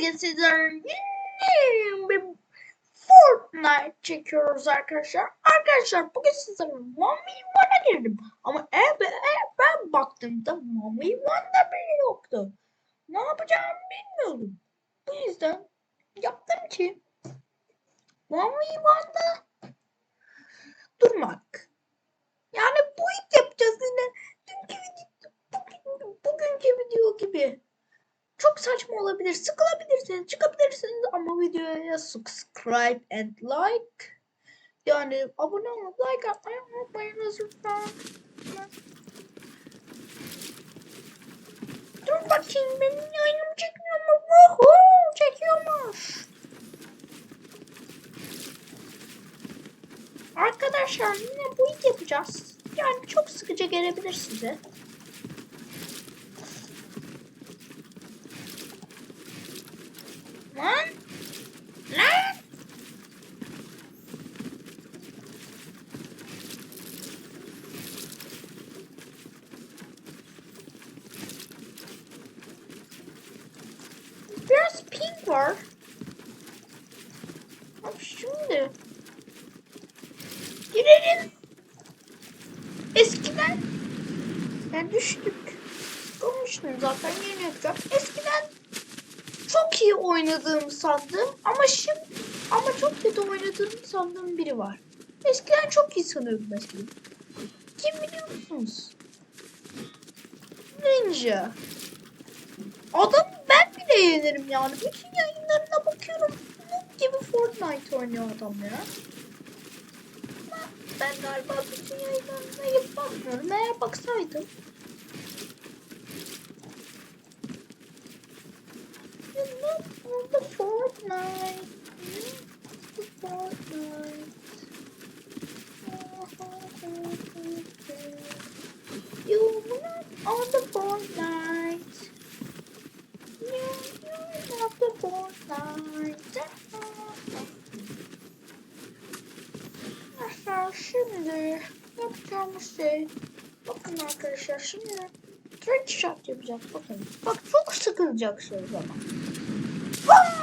bugün sizlerle yeni Fortnite çekiyoruz arkadaşlar. Arkadaşlar bugün sizlerle Mami One'a girdim. Ama eğer, eğer ben baktığımda Mami One'da biri yoktu. Ne yapacağımı bilmiyordum. Bu yüzden yaptım ki Mami One'da durmak. Yani bu ilk yapacağız yine. Dünkü video, bugün, bugünkü video gibi. Çok saçma olabilir. Sıkılabilirsiniz, çıkabilirsiniz ama videoya subscribe and like. Yani abone olup like atmayı unutmayınız lütfen. Dur bakayım benim yayınım çekmiyor mu? Woohoo! Çekiyormuş. Arkadaşlar yine bu ilk yapacağız. Yani çok sıkıcı gelebilir size. Lan! Lan! Biraz pink var. Abi şimdi. Girelim. Eskiden ben düştük. Olmuştum zaten yeni yapacağım. Eskiden iyi oynadığımı sandım ama şimdi ama çok kötü oynadığımı sandığım biri var. Eskiden çok iyi sanıyordum eskiden. Kim biliyor musunuz? Ninja. Adam ben bile yenerim yani. Bütün yayınlarına bakıyorum. Noob gibi Fortnite oynuyor adam ya. Ben galiba bütün yayınlarına bakmıyorum. Eğer baksaydım Look on the Fortnite. The Fortnite. You on the Fortnite. You you're not the Fortnite. Arkadaşlar şimdi yapacağımız şey bakın arkadaşlar şimdi trick shot yapacağız bakın. Bak çok sıkılacaksınız ama. Aa!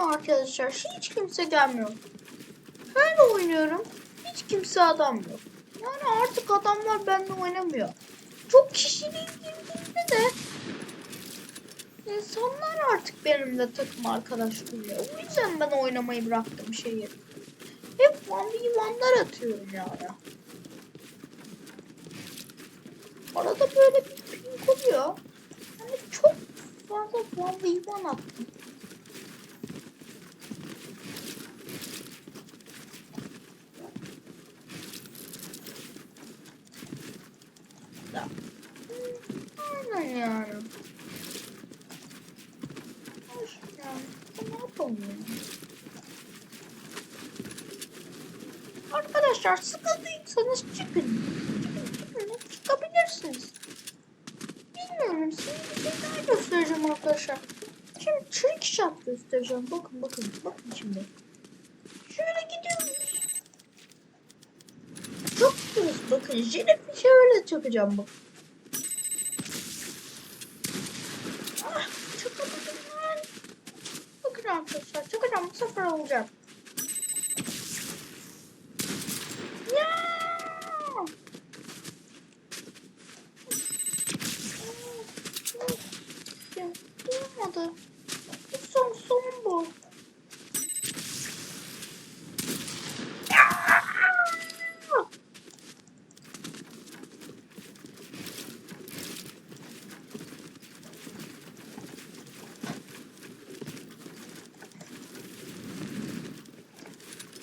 Mü arkadaşlar? Hiç kimse gelmiyor. Ben oynuyorum. Hiç kimse adam yok. Yani artık adamlar benimle oynamıyor. Çok kişiliğin girdiğinde de insanlar artık benimle takım arkadaş oluyor. O yüzden ben oynamayı bıraktım şeyi. Hep 1v1'lar atıyorum yani. Arada böyle bir ping oluyor. Yani çok fazla 1v1 attım. Ya. Aynen yani. Hoş yani. Ne? Arkadaşlar sıkıldıysanız çıkın. Çıkın çıkın. Çıkabilirsiniz. Bilmiyorum size bir şey daha göstereceğim arkadaşlar. Şimdi trick shot göstereceğim. Bakın bakın. Bakın şimdi. Şöyle gidiyoruz. Çok düz. Bakın jelefi şöyle çakacağım bak. Ah, çakamadım lan. Bakın arkadaşlar çakacağım bu sefer olacak. Ya! Ya, olmadı. Bu son son bu. Ya!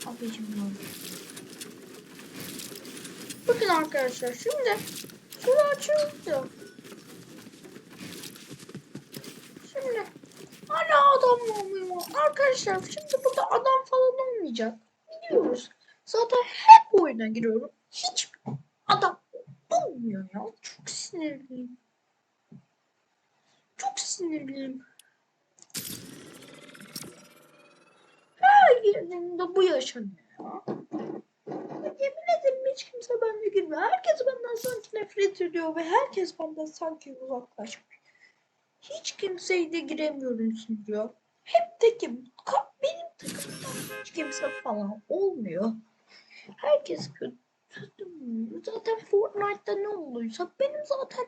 Abicim ne oldu? Bakın arkadaşlar şimdi şunu açıyoruz. Şimdi hala adam olmuyor. Arkadaşlar şimdi burada adam falan olmayacak. Biliyoruz. Zaten hep oyuna giriyorum. Hiç adam olmuyor ya. Çok sinirliyim. Çok sinirliyim. Her girdiğimde bu yaşanıyor ya. Yemin ederim hiç kimse benimle girmiyor. Herkes benden sanki nefret ediyor ve herkes benden sanki uzaklaşmış. Hiç kimseyi de giremiyorum sunucuya. Hep tekim. Benim takımdan hiç kimse falan olmuyor. Herkes kötü. Zaten Fortnite'da ne olduysa benim zaten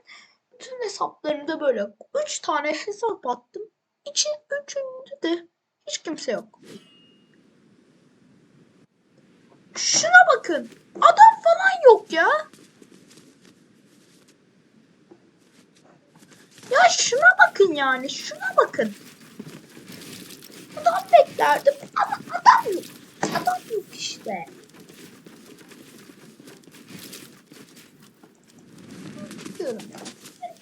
bütün hesaplarımda böyle 3 tane hesap attım. İçin üçünde de hiç kimse yok. Şuna bakın. Adam falan yok ya. Ya şuna bakın yani. Şuna bakın. Adam beklerdim ama adam yok. Adam yok işte. Çıkıyorum ya. Ben.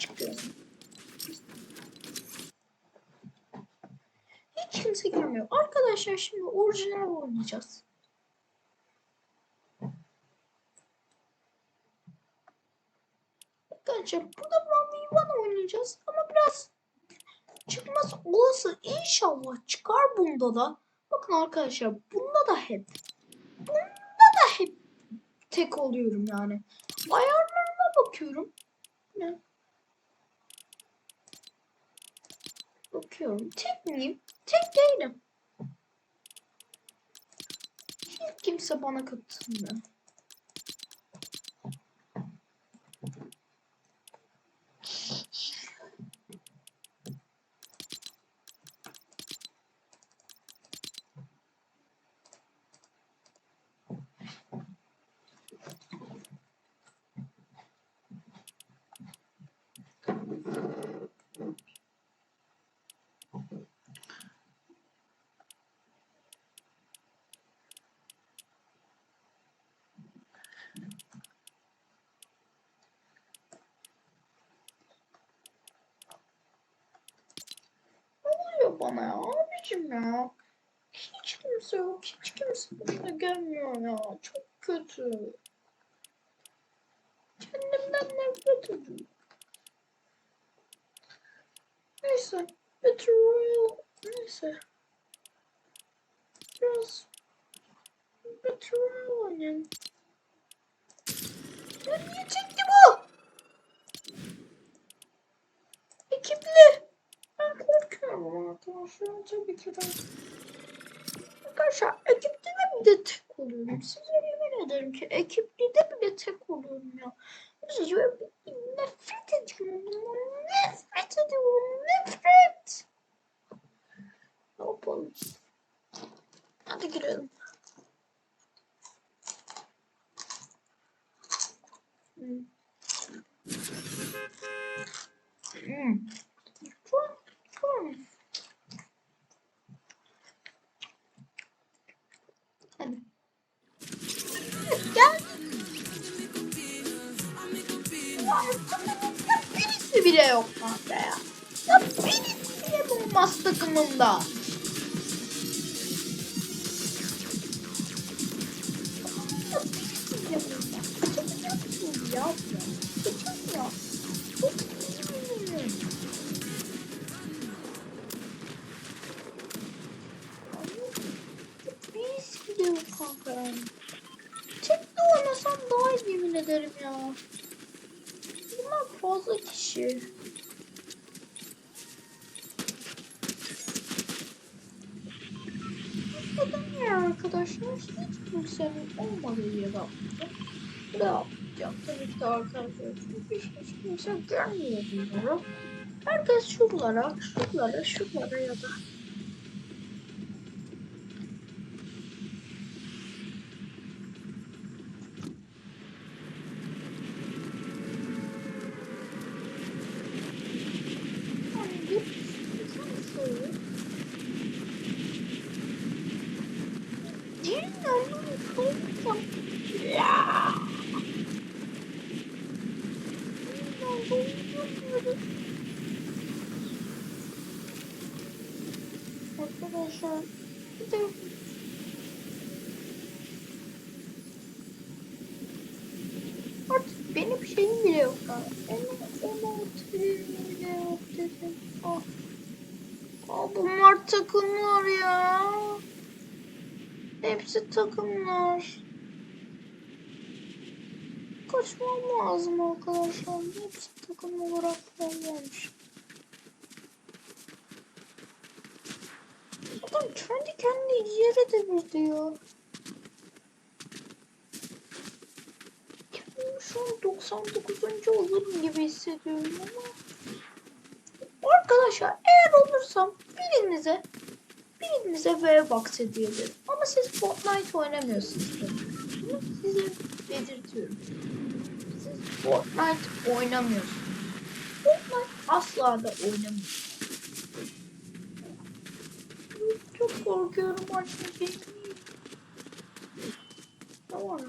Hiç kimse girmiyor. Arkadaşlar şimdi orijinal oynayacağız. Arkadaşlar burada One One oynayacağız ama biraz çıkmaz olası inşallah çıkar bunda da. Bakın arkadaşlar bunda da hep bunda da hep tek oluyorum yani. Ayarlarına bakıyorum. Ne? Bakıyorum. Tek miyim? Tek değilim. Hiç kimse bana katılmıyor. Ne oluyor bana ya abicim ya? Hiç kimse yok. Hiç kimse bana gelmiyor ya. Çok kötü. Kendimden nefret ediyorum. Neyse. Battle Royale. Neyse. Biraz Battle Royale oynayalım. Ya niye bu? Ekipli. Ben ama arkadaşlar. Tabii ki de. Arkadaşlar ekipte de bile tek oluyorum. Size yemin ederim ki ekipli de bile tek oluyorum ya. Size nefret ediyorum. Yok kanka ya. Ya birisi bile bulmaz takımımda. Neden ya arkadaşlar? Hiç kimsenin olmadığı yere atladım. Buraya atlayacağım tabii ki de arkadaşlar. Çünkü hiç kimse görmüyor bunları. Herkes şuralara, şuralara, şuralara ya da Yani bir insan soyu. Gelin anlamı koyacağım. Ya. Ben koyacağım. Arkadaşlar bir de artık benim şeyim bile yok. ha. Benim emoterim bile yok dedim. Ah. Aa, bunlar takımlar ya. Hepsi takımlar çalışmam lazım arkadaşlar. Hepsi takım olarak falan gelmiş. Adam kendi kendini yere devirdi ya. Kendimi şu an 99. olurum gibi hissediyorum ama. Arkadaşlar eğer olursam birinize birinize V-Box hediye. Ama siz Fortnite oynamıyorsunuz. Bunu size belirtiyorum. Fortnite oynamıyorsunuz. Fortnite asla da oynamıyorsunuz. Çok korkuyorum artık. Tamam.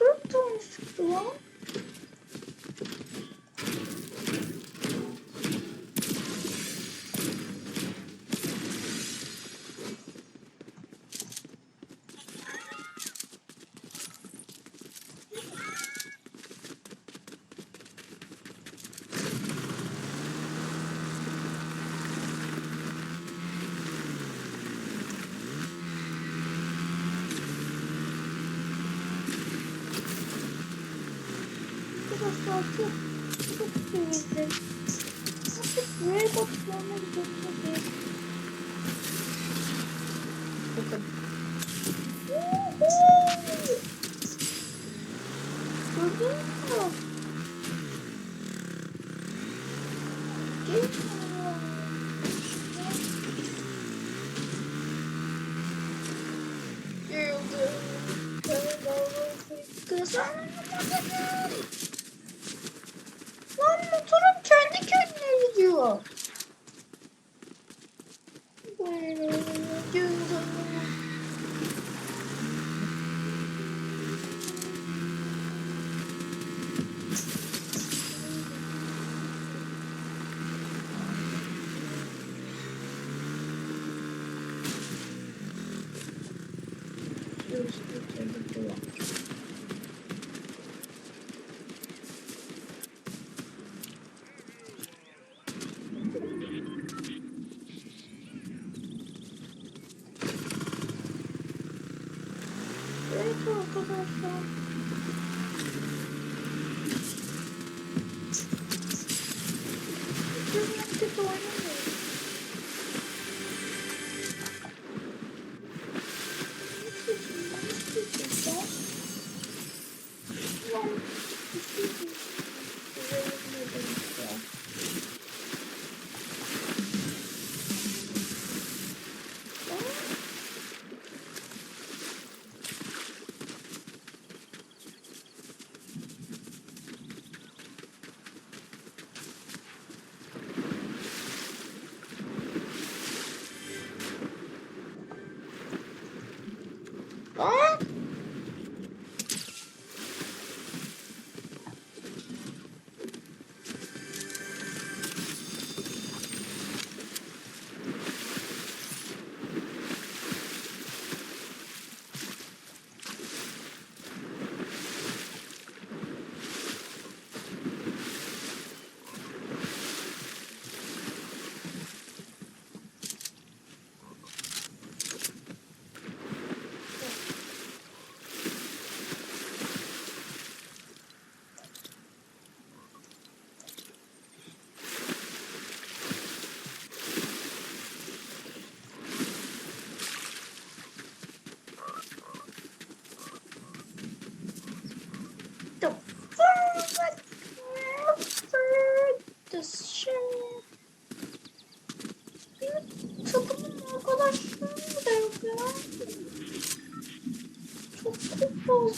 Dört tane çıktı lan. Arkadaşlar çok çok sevindim. Artık buraya bakmama gidiyor. Bakın. Gördün mü? Geçmiyor. Yıldım. Kazanamadım. Lan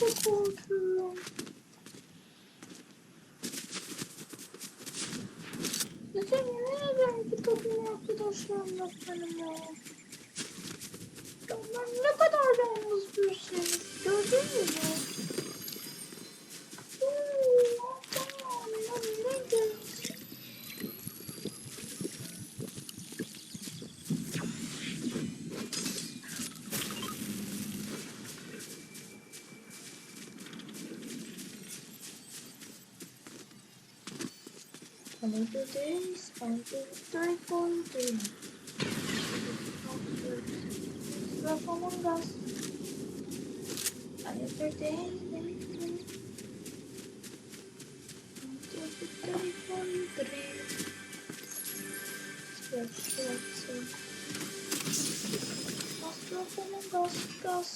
çok korkuyorum. Neden yemin ederim ki takım arkadaşlarım yok benim ya. Ya ben ne kadar yalnız birisiyim. Gördün mü? and it's contain. Stuff among us. I entertain victory. Until victory contain. Stretch, stretch, stretch. Stuff among.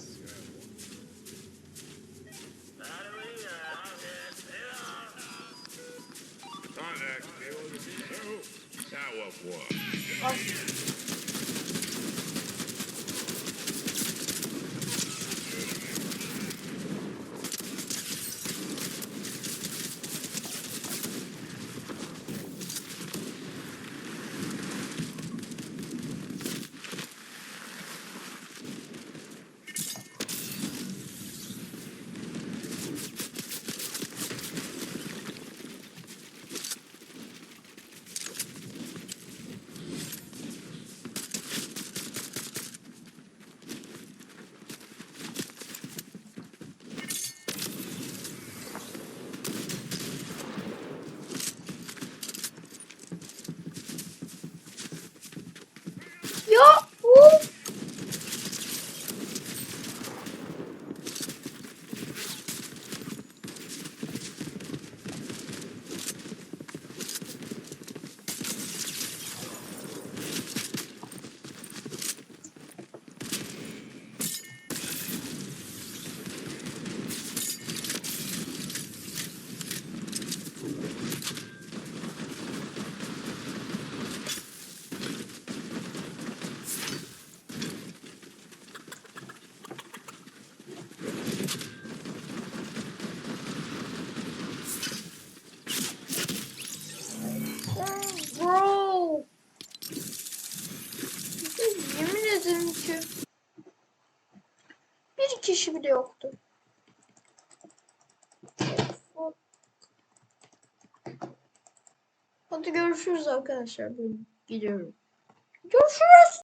girişi bile yoktu. Hadi görüşürüz arkadaşlar. Gidiyorum. Görüşürüz.